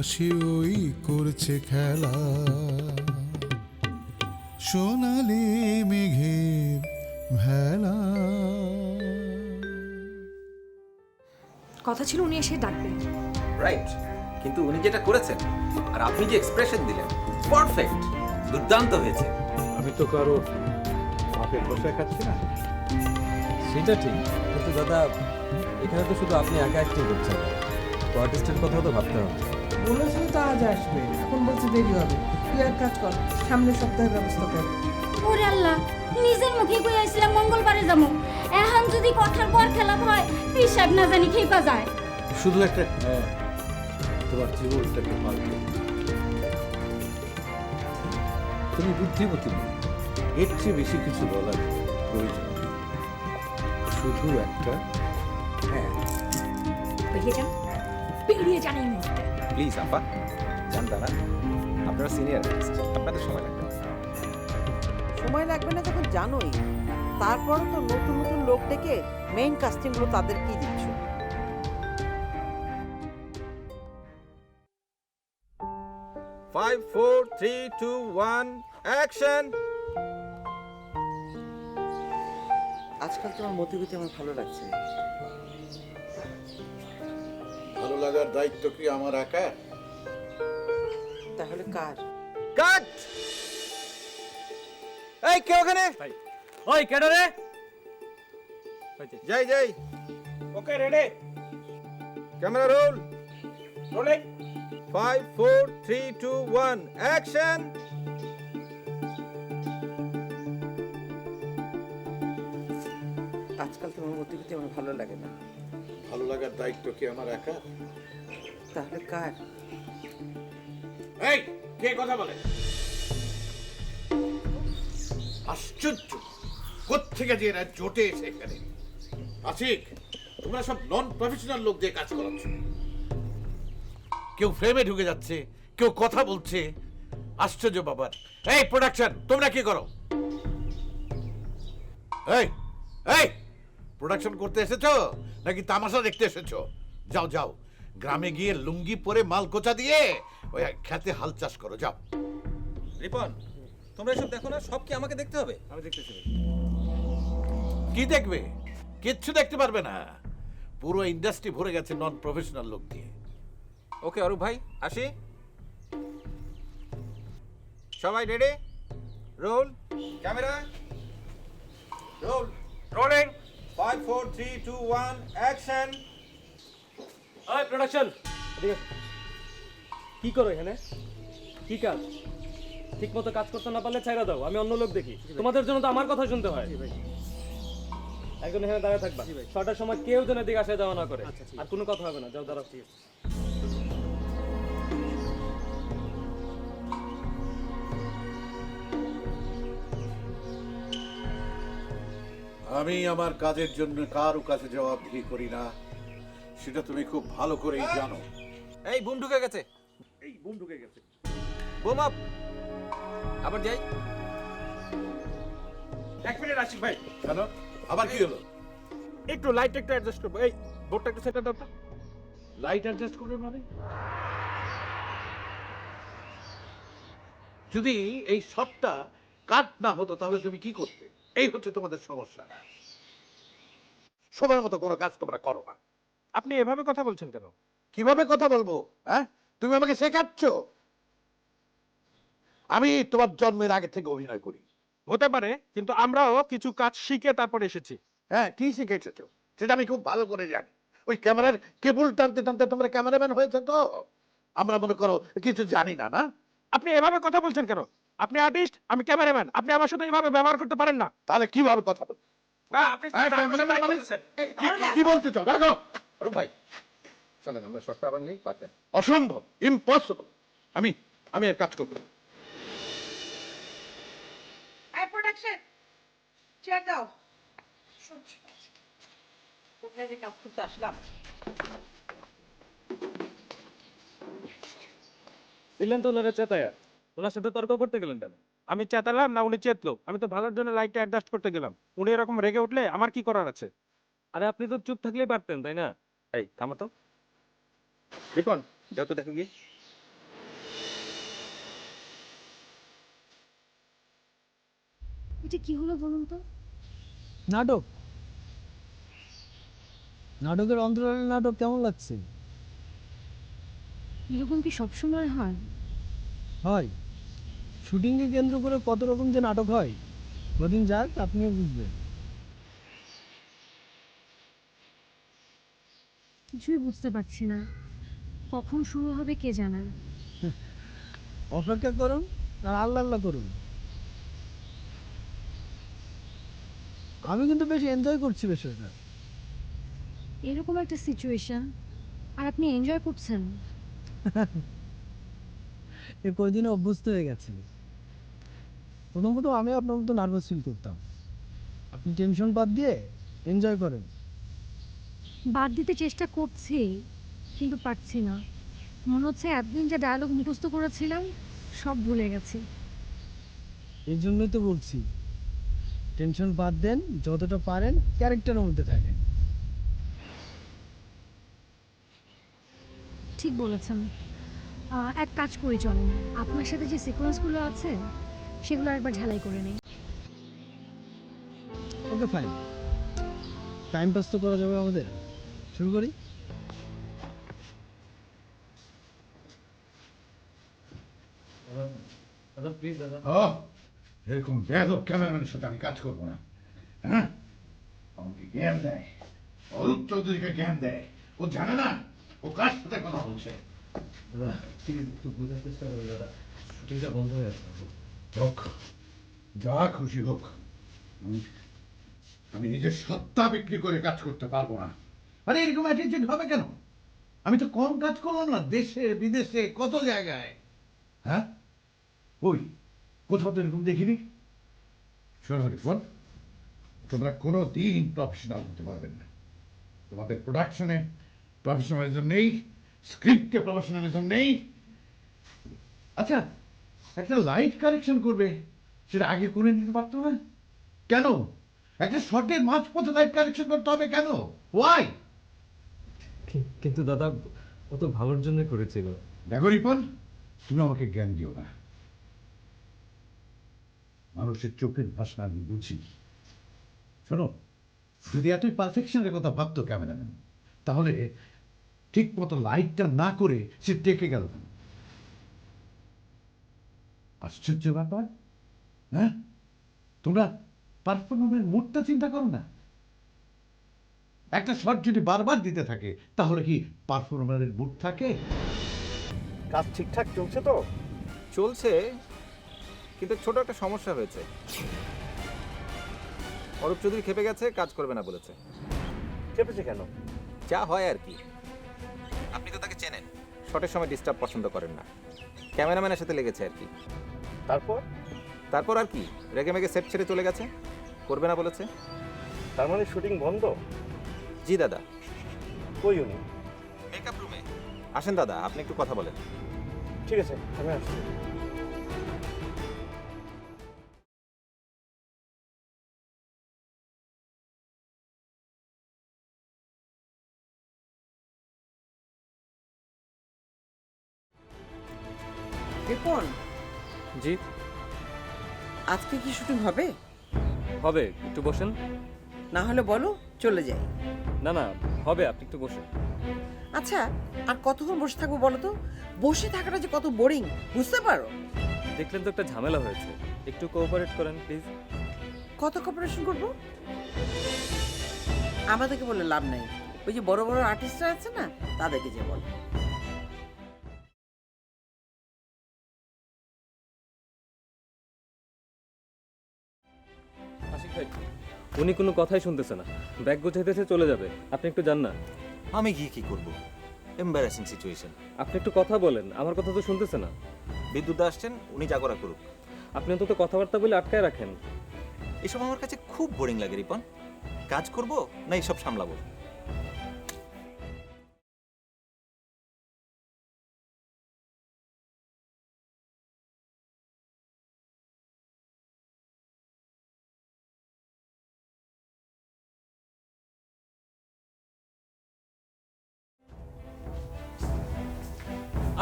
আকাশে ওই করছে খেলা। সোনালি মেঘের ভেলা। কথা ছিল উনি এসে ডাকবেন। রাইট কিন্তু উনি যেটা করেছেন আর আপনি যে এক্সপ্রেশন দিলেন পারফেক্ট দুর্দান্ত হয়েছে। আমি তো কারও বাপের বসে খাচ্ছি না। সেটা ঠিক কিন্তু দাদা এখানে তো শুধু আপনি একা অ্যাক্টিং করছেন তো আর্টিস্টের কথাও তো ভাবতে হবে। বলেছিল তো আজ আসবে। এখন বলছে দেরি হবে। তুই এক কাজ কর সামনের সপ্তাহে ব্যবস্থা কর। ওরে আল্লাহ নিজের মুখে কই আইছিলাম মঙ্গলবারে যাব। এখন যদি কথার পর খেলাপ হয় হিসাব না জানি খেপা যায়। শুধু একটা হ্যাঁ তোমার জীবনটাকে পাল্টে। তুমি বুদ্ধিমতী নও। এর চেয়ে বেশি কিছু বলার প্রয়োজন শুধু একটা হ্যাঁ। বেরিয়ে যান বেরিয়ে যান এই মুহূর্তে প্লিজ আপা যান দাঁড়া আপনারা সিনিয়র আপনাদের সময় লাগবে। সময় লাগবে না যখন জানোই। তারপরও তো নতুন নতুন লোক ডেকে মেইন কাস্টিংগুলো তাদেরকেই দিচ্ছ। Five four three two one action আজকাল তোমার মতিগতি আমার ভালো লাগছে। ভালো লাগার দায়িত্ব কি আমার একা? তাহলে কার? কাট! এই কে ওখানে? ওই কেন রে? যাই যাই। Okay ready. Camera roll. Rolling. Five four three two one action আজকাল তোমার মতিগতি আমার ভালো লাগে না। ভালো লাগার দায়িত্ব কি আমার একা? তাহলে কার? এই কে কথা বলে? আশ্চর্য! কোত্থেকে যে এরা জোটে এসে এখানে? আশিক তোমরা সব নন প্রফেশনাল লোক দিয়ে কাজ করাচ্ছ। কেউ ফ্রেমে ঢুকে যাচ্ছে কেউ কথা বলছে। আশ্চর্য বাবার এই প্রোডাকশন তোমরা কি করো? এই এই! প্রোডাকশন করতে এসেছ? নাকি তামাশা দেখতে এসেছ? যাও যাও। গ্রামে গিয়ে লুঙ্গি পরে মাল কোচা দিয়ে ওই খেতে হাল চাষ করো যাও। রিপন তোমরা এসব দেখো না সব কি আমাকে দেখতে হবে? আমি দেখতেছি। কি দেখবে? কিচ্ছু দেখতে পারবে না। পুরো ইন্ডাস্ট্রি ভরে গেছে নন প্রফেশনাল লোক দিয়ে ওকে অরূপ ভাই আসি। সবাই ready roll camera roll rolling five four three two one action ওই প্রোডাকশন কি করো এখানে? কি কাজ? ঠিক মতো কাজ করতে না পারলে ছাইরা দাও আমি অন্য লোক দেখি। তোমাদের জন্য তো আমার কথা শুনতে হয়। একজন এখানে দাঁড়িয়ে থাকবা। ছটার সময় কেউ যেন এদিকে আসা যাওয়া না করে। আর কোনো কথা হবে না যাও দাঁড়াও। ঠিক আছে। আমি আমার কাজের জন্য কারও কাছে জবাব জবাবদিহি করি না। সেটা তুমি খুব ভালো করেই জানো। এই বুম ঢুকে গেছে। এই বুম ঢুকে গেছে। Boom up. আবার যাই। এক মিনিট আশিক ভাই। কেন? আবার কি হলো? একটু লাইট একটু অ্যাডজাস্ট করব। এই বোর্ডটা একটু সেটা দাও লাইট অ্যাডজাস্ট করবে মানে? যদি এই শটটা কাট না হতো তাহলে তুমি কি করতে? এই হচ্ছে তোমাদের সমস্যা। সময় মতো কোনো কাজ তোমরা করো না। আপনি এভাবে কথা বলছেন কেন? কীভাবে কথা বলব হ্যাঁ? তুমি আমাকে শেখাচ্ছ? আমি তোমার জন্মের আগে থেকে অভিনয় করি। হতে পারে কিন্তু আমরাও কিছু কাজ শিখে তারপর এসেছি। হ্যাঁ কি শিখে এসেছ সেটা আমি খুব ভালো করে জানি। ওই ক্যামেরার কেবল টানতে টানতে তোমরা ক্যামেরাম্যান হয়েছে তো? আমরা মনে করো কিছু জানি না না? আপনি এভাবে কথা বলছেন কেন? আপনি আর্টিস্ট আমি ক্যামেরাম্যান আপনি আমার সাথে এভাবে ব্যবহার করতে পারেন না। তাহলে কীভাবে কথা কি- বলতে চাও দেখো ভাই চলেন আমরা শর্টটা আবার নেই পাতেন অসম্ভব ইম্পসিবল আমি আমি এর কাজ করব। না। আই প্রোডাকশন চেয়ার দাও কোথায় যে কাজ করতে আসলাম? দিলেন তো চেতায়া। ওনার সাথে তর্ক করতে গেলেন কেন? আমি চেতালাম না উনি চেতলো? আমি তো ভালোর জন্য লাইটটা অ্যাডজাস্ট করতে গেলাম। উনি এরকম রেগে উঠলে আমার কি করার আছে? আরে আপনি তো চুপ থাকলেই পারতেন তাই না? এই থামো তো। রিপন যাও তো দেখো গিয়ে। এটা কি হলো বলুন তো? নাটক। নাটকের অন্তরালের নাটক কেমন লাগছে? এরকম কি সবসময় হয়? হয়। শুটিংকে কেন্দ্র করে কত রকম যে নাটক হয়? কদিন যাক আপনিও বুঝবেন। কিছুই বুঝতে পারছি না। কখন শুরু হবে কে জানে। অপেক্ষা করুন আর আল্লাহ আল্লাহ করুন। আমি কিন্তু বেশ এনজয় করছি বেশ বিষয়টা। এরকম একটা সিচুয়েশন আর আপনি এনজয় করছেন। এ কয়দিনে অভ্যস্ত হয়ে গেছে প্রথম প্রথম আমি আপনার মতো নার্ভাস ফিল করতাম। আপনি টেনশন বাদ দিয়ে এনজয় করেন। বাদ দিতে চেষ্টা করছি কিন্তু পারছি না। মনে হচ্ছে এতদিন যে ডায়লগ মুখস্থ করেছিলাম সব ভুলে গেছি। এই জন্যই তো বলছি টেনশন বাদ দেন যতটা পারেন ক্যারেক্টারের মধ্যে থাকেন। ঠিক বলেছেন। এক কাজ করি চলেন। আপনার সাথে যে সিকোয়েন্সগুলো আছে সেগুলো একবার ঝালাই করে নিই। ওকে ফাইন টাইম পাস তো করা যাবে আমাদের। শুরু করি? দাদা প্লিজ দাদা। ও এরকম বেদব ক্যামেরাম্যানের সাথে আমি কাজ করব না। হ্যাঁ? আমাকে জ্ঞান দেয়। অরূপ চৌধুরীকে জ্ঞান দেয়। ও জানে না ও কার সাথে কথা বলছে। দাদা প্লিজ একটু বোঝার চেষ্টা করুন দাদা। শুটিংটা বন্ধ হয়ে যাচ্ছে হোক যা খুশি হোক। আমি- নিজের সত্তা বিক্রি করে কাজ করতে পারব না। আরে, এরকম অ্যাটিটিউড হবে কেন? আমি তো কম কাজ করলাম না, দেশে, বিদেশে, কত জায়গায়? হ্যাঁ? ওই কোথাও তো এরকম দেখিনি। শোনো রিপন, তোমরা কোনো দিন প্রফেশনাল হতে পারবেন না। তোমাদের প্রোডাকশনে প্রফেশনালিজম নেই স্ক্রিপ্টে প্রফেশনালিজম নেই। আচ্ছা একটা লাইট কারেকশন করবে সেটা আগে করে নিতে পারতো না। কেন? একটা শর্টের মাঝপথে লাইট কারেকশন করতে হবে কেন? ওয়াই কিন্তু দাদা ও তো ভালোর জন্য করেছিল। দেখো রিপন তুমি আমাকে জ্ঞান দিও না। মানুষের চোখের ভাষা আমি বুঝি। শোনো যদি এতই পারফেকশনের কথা ভাবতো ক্যামেরাম্যান তাহলে ঠিক মতো লাইটটা না করে সে টেকে গেল কেন? আশ্চর্য ব্যাপার হ্যাঁ? তোমরা পারফরমেন্সের মুডটা চিন্তা করো না। একটা শট যদি বারবার দিতে থাকে তাহলে কি পারফরমেন্সের মুড থাকে? কাজ ঠিকঠাক চলছে তো? চলছে কিন্তু ছোট একটা সমস্যা হয়েছে। অরূপ চৌধুরী খেপে গেছে কাজ করবে না বলেছে। চেপেছে কেন? যা হয় আর কি। আপনি তো তাকে চেনেন। শটের সময় ডিস্টার্ব পছন্দ করেন না। ক্যামেরাম্যানের সাথে লেগেছে আর কি। তারপর? তারপর আর কি? রেগে মেগে সেট ছেড়ে চলে গেছে? করবে না বলেছে? তার মানে শুটিং বন্ধ? জি দাদা। কই উনি? মেকআপ রুমে। আসেন দাদা আপনি একটু কথা বলেন। ঠিক আছে আমি আসছি। রিপন জি। আজকে কি শুটিং হবে? হবে একটু বসেন। না হলে বলো চলে যাই। না না হবে আপনি একটু বসেন। আচ্ছা আর কতক্ষণ বসে থাকব বলো তো? বসে থাকাটা যে কত বোরিং বুঝতে পারো? দেখলেন তো একটা ঝামেলা হয়েছে। একটু কোঅপারেট করেন প্লিজ কত কোঅপারেশন করব? আমাদেরকে বলে লাভ নাই। ওই যে বড় বড় আর্টিস্টরা আছে না তাদেরকে যে বল। উনি কোনো কথাই শুনতেছে না। ব্যাগ গুছাইতেছে চলে যাবে। আপনি একটু যান না। আমি গিয়ে কি করব? এম্বারাসিং সিচুয়েশন আপনি একটু কথা বলেন আমার কথা তো শুনতেছে না। বিদ্যুৎ দা আসছেন উনি যা করা করুক। আপনি অন্তত কথাবার্তা বলে আটকায় রাখেন। এসব আমার কাছে খুব বোরিং লাগে রিপন। কাজ করব না এসব সামলাবো?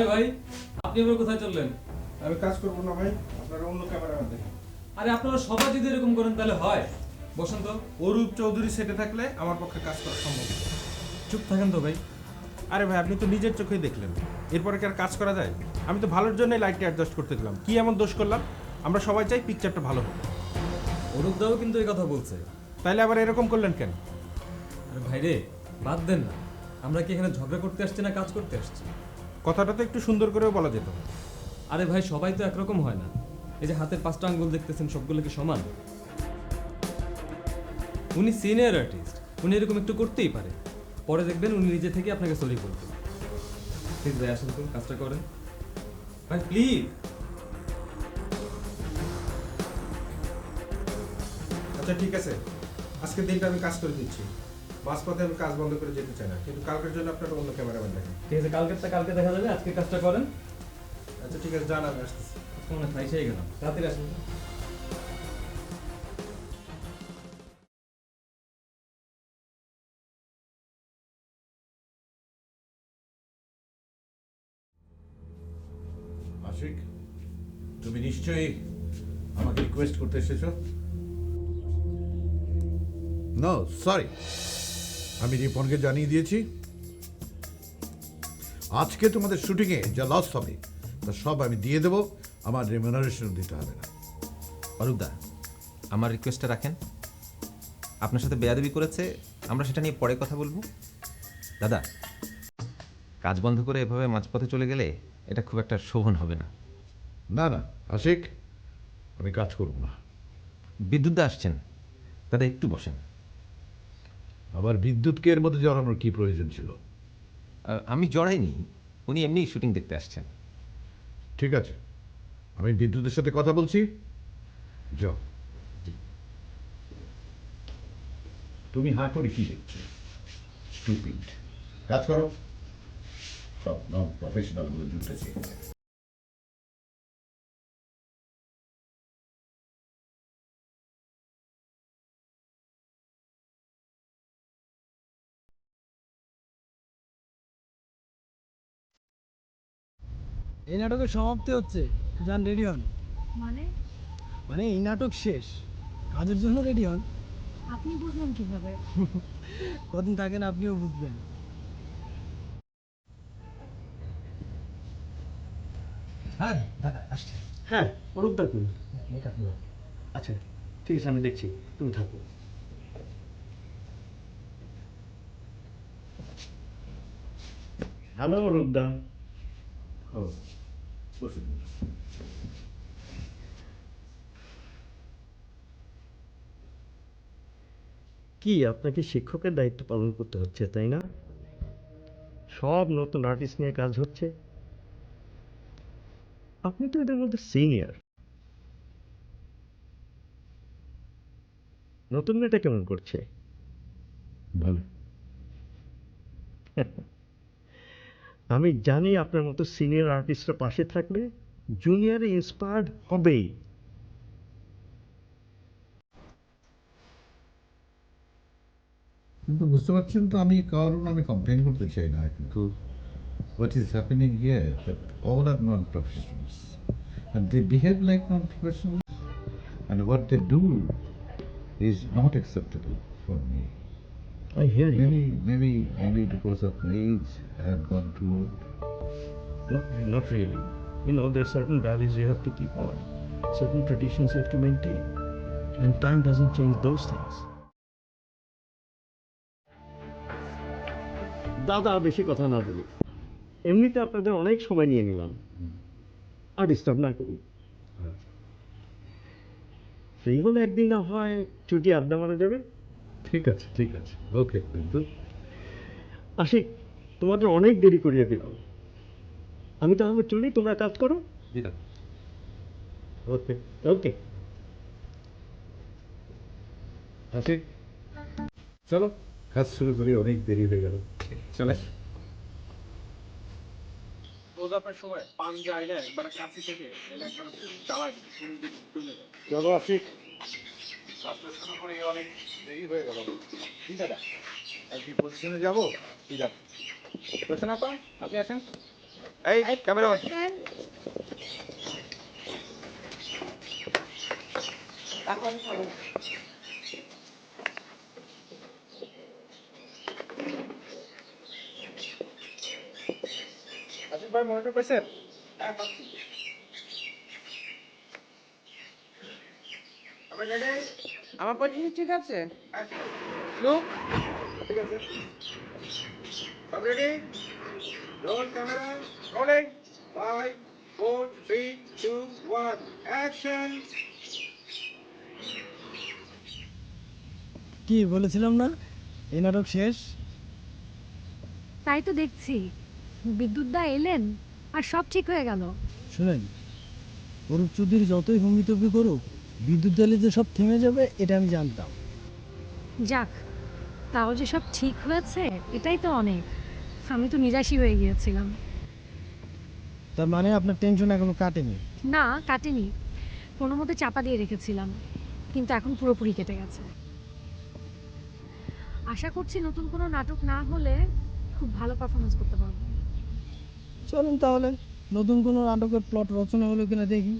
আরে ভাই আপনি এবার কোথায় চললেন? আমি কাজ করব না ভাই আপনারা অন্য ক্যামেরাম্যান দেখেন। আরে আপনারা সবাই যদি এরকম করেন তাহলে হয়। বসন্ত অরূপ চৌধুরী সেটে থাকলে আমার পক্ষে কাজ করা সম্ভব। না। চুপ থাকেন তো ভাই। আরে ভাই আপনি তো নিজের চোখেই দেখলেন। এরপরে কি আর কাজ করা যায়? আমি তো ভালোর জন্যই লাইটটা অ্যাডজাস্ট করতে গেলাম কি এমন দোষ করলাম? আমরা সবাই চাই পিকচারটা ভালো হোক। অরূপ দাও কিন্তু এই কথা বলছে। তাইলে আবার এরকম করলেন কেন? আরে ভাই রে বাদ দেন না। আমরা কি এখানে ঝগড়া করতে আসছি না কাজ করতে আসছি? কথাটা তো একটু সুন্দর করেও বলা যেত আরে ভাই সবাই তো একরকম হয় না। এই যে হাতের পাঁচটা আঙ্গুল দেখতেছেন সবগুলো কি সমান? উনি সিনিয়র আর্টিস্ট উনি এরকম একটু করতেই পারে। পরে দেখবেন উনি নিজে থেকে আপনাকে সরি করবেন প্লিজ ভাই আসেন তো কাজটা করেন। ভাই প্লিজ আচ্ছা ঠিক আছে। আজকের দিনটা আমি কাজ করে দিচ্ছি। মাঝপথে আমি কাজ বন্ধ করে যেতে চাই না। কিন্তু কালকের জন্য আপনারা অন্য ক্যামেরাম্যান দেখেন। ঠিক আছে কালকেরটা কালকে দেখা যাবে আজকে কাজটা করেন। আচ্ছা ঠিক আছে জান আমি আসতেছি মনে হয় ফাইসেই গেলাম রাতের আসেন। আশিক তুমি নিশ্চয়ই আমাকে রিকোয়েস্ট করতে এসেছ? নো সরি আমি রিপনকে জানিয়ে দিয়েছি। আজকে তোমাদের শুটিংয়ে যা লস হবে তা সব আমি দিয়ে দেবো। আমার রেমুনারেশন দিতে হবে না। অরূপ দা। আমার রিকোয়েস্টটা রাখেন। আপনার সাথে বেয়াদবি করেছে আমরা সেটা নিয়ে পরে কথা বলব। দাদা কাজ বন্ধ করে এভাবে মাঝপথে চলে গেলে এটা খুব একটা শোভন হবে না। না না আশিক আমি কাজ করব না। বিদ্যুৎ দা আসছেন। দাদা একটু বসেন। আবার বিদ্যুৎকে এর মধ্যে জড়ানোর কি প্রয়োজন ছিল? আমি জড়াইনি উনি এমনি শুটিং দেখতে আসছেন। ঠিক আছে আমি বিদ্যুতের সাথে কথা বলছি। যাও। তুমি হা করে কি দেখছ? স্টুপিড কাজ করো। সব নন প্রফেশনালগুলো জুটেছে এই নাটকের সমাপ্তি হচ্ছে। যান রেডি হন? মানে? মানে এই নাটক শেষ। কাজের জন্য রেডি হন? আপনি বুঝলেন কীভাবে? কদিন থাকেন আপনিও বুঝবেন। হ্যাঁ দাদা আসছে। হ্যাঁ অরূপ দা তুমি আচ্ছা ঠিক আছে আমি দেখছি তুমি থাকো। হ্যালো অরূপ দা। ও বসুন কি আপনাকে শিক্ষকের দায়িত্ব পালন করতে হচ্ছে তাই না? সব নতুন আর্টিস্ট নিয়ে কাজ হচ্ছে। আপনি তো এদের মধ্যে সিনিয়র নতুন মেয়েটা কেমন করছে? ভালো। আমি জানি আপনার মতো সিনিয়র আর্টিস্টরা পাশে থাকলে জুনিয়রে ইন্সপায়ার্ড হবেই কিন্তু বুঝতে পারছেন তো, আমি কারণ আমি কমপ্লেন করতে চাই না কিন্তু what is happening here that all are non professionals they behave like non-professionals and what they do is not acceptable for me. I hear you. Maybe, maybe, maybe because of age, I have gone too old. Not, not really. You know, there are certain values you have to keep on, certain traditions you have to maintain. And time doesn't change those things. দাদা বেশি কথা না বলি এমনিতে আপনাদের অনেক সময় নিয়ে নিলাম আর ডিস্টার্ব না করি ফ্রি হলে একদিন না হয় ছুটি আড্ডা মারা যাবে ঠিক আছে ঠিক আছে। ওকে কিন্তু আশিক তোমাদের অনেক দেরি করিয়ে দিলাম। আমি তাহলে চলি তোমরা কাজ করো। ওকে ওকে আচ্ছা চলো কাজ শুরু করি অনেক দেরি হয়ে গেল। চলে। চলো আশিক। কাজটা শুরু করি অনেক দেরি হয়ে গেল কি দাদা আর কি পজিশনে যাব কি দাদা প্রশ্ন আপা আপনি আসেন এই ক্যামেরা আশিক ভাই মনিটর পাইছেন আমার পজিশন ঠিক আছে? Look. ঠিক আছে। সব ready roll camera rolling five four three two one action কি বলেছিলাম না? এই নাটক শেষ? তাই তো দেখছি। বিদ্যুৎ দা এলেন আর সব ঠিক হয়ে গেল। শুনেন অরূপ চৌধুরী যতই হুঙ্গিতব্যি করুক বিদ্যুৎ দলে যে সব থেমে যাবে এটা আমি জানতাম। যাক তাও যে সব ঠিক হয়েছে এটাই তো অনেক। আমি তো নিরাশই হয়ে গিয়েছিলাম। তার মানে আপনার টেনশন এখনও কাটেনি? না কাটেনি। কোনো মতে চাপা দিয়ে রেখেছিলাম কিন্তু এখন পুরোপুরি কেটে গেছে। আশা করছি নতুন কোনো নাটক না হলে খুব ভালো পারফরমেন্স করতে পারব। চলুন তাহলে নতুন কোনো নাটকের প্লট রচনা হলো কিনা দেখি।